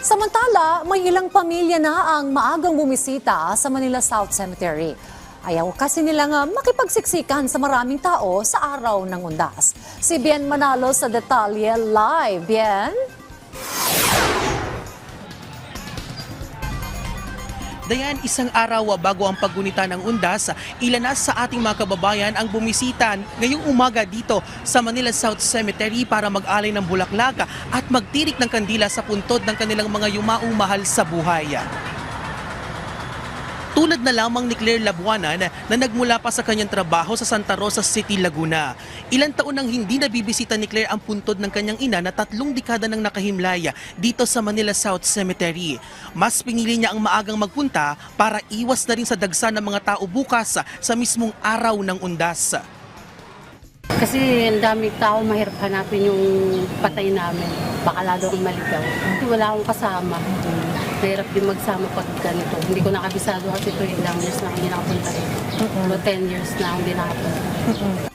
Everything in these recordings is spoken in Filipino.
Samantala, may ilang pamilya na ang maagang bumisita sa Manila South Cemetery. Ayaw kasi nilang makipagsiksikan sa maraming tao sa araw ng undas. Si Bien Manalo sa detalye live. Bien? Dayan, isang araw bago ang paggunita ng undas, ilan na sa ating mga kababayan ang bumisita ngayong umaga dito sa Manila South Cemetery para mag-alay ng bulaklak at magtirik ng kandila sa puntod ng kanilang mga yumaong mahal sa buhay. Tulad na lamang ni Claire Labuanan na nagmula pa sa kanyang trabaho sa Santa Rosa City, Laguna. Ilang taon nang hindi nabibisita ni Claire ang puntod ng kanyang ina na tatlong dekada nang nakahimlay dito sa Manila South Cemetery. Mas pinili niya ang maagang magpunta para iwas na rin sa dagsa ng mga tao bukas sa mismong araw ng undas. Kasi ang daming tao, mahirap hanapin yung patay namin. Baka lalo akong maligaw. Wala akong kasama. Mahirap din magsama pag ganito. Hindi ko nakabisado kasi ito ilang years na hindi nakapunta rin. So, 10 years na hindi nakapunta.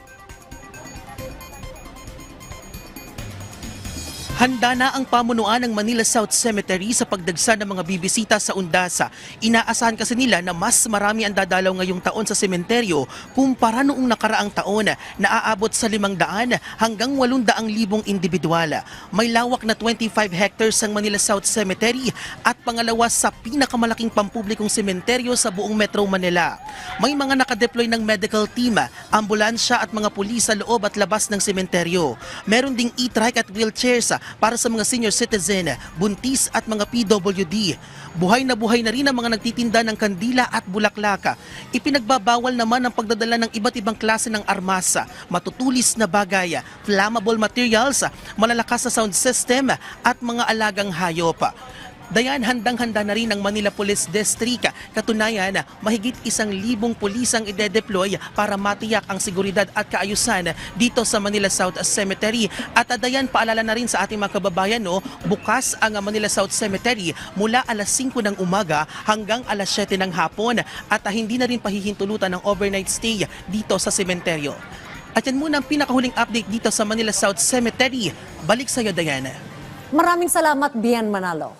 Handa na ang pamunuan ng Manila South Cemetery sa pagdagsa ng mga bibisita sa Undasa. Inaasahan kasi nila na mas marami ang dadalaw ngayong taon sa sementeryo kumpara noong nakaraang taon na aabot sa 500 hanggang 800 libong individual. May lawak na 25 hectares ang Manila South Cemetery at pangalawa sa pinakamalaking pampublikong sementeryo sa buong Metro Manila. May mga nakadeploy ng medical team, ambulansya at mga pulis sa loob at labas ng sementeryo. Meron ding e-trike at wheelchairs para sa mga senior citizen, buntis at mga PWD. Buhay na buhay na rin ang mga nagtitinda ng kandila at bulaklaka. Ipinagbabawal naman ang pagdadala ng iba't ibang klase ng armasa, matutulis na bagay, flammable materials, malalakas na sound system at mga alagang hayop. Dayan, handang-handa na rin ang Manila Police District. Katunayan, mahigit isang libong pulis ang ide-deploy para matiyak ang seguridad at kaayusan dito sa Manila South Cemetery. At ah, dayan, paalala na rin sa ating mga kababayan, no, bukas ang Manila South Cemetery mula alas 5 ng umaga hanggang alas 7 ng hapon at ah, hindi na rin pahihintulutan ng overnight stay dito sa sementeryo. At yan muna ang pinakahuling update dito sa Manila South Cemetery. Balik sa iyo, Diana. Maraming salamat, Bien Manalo.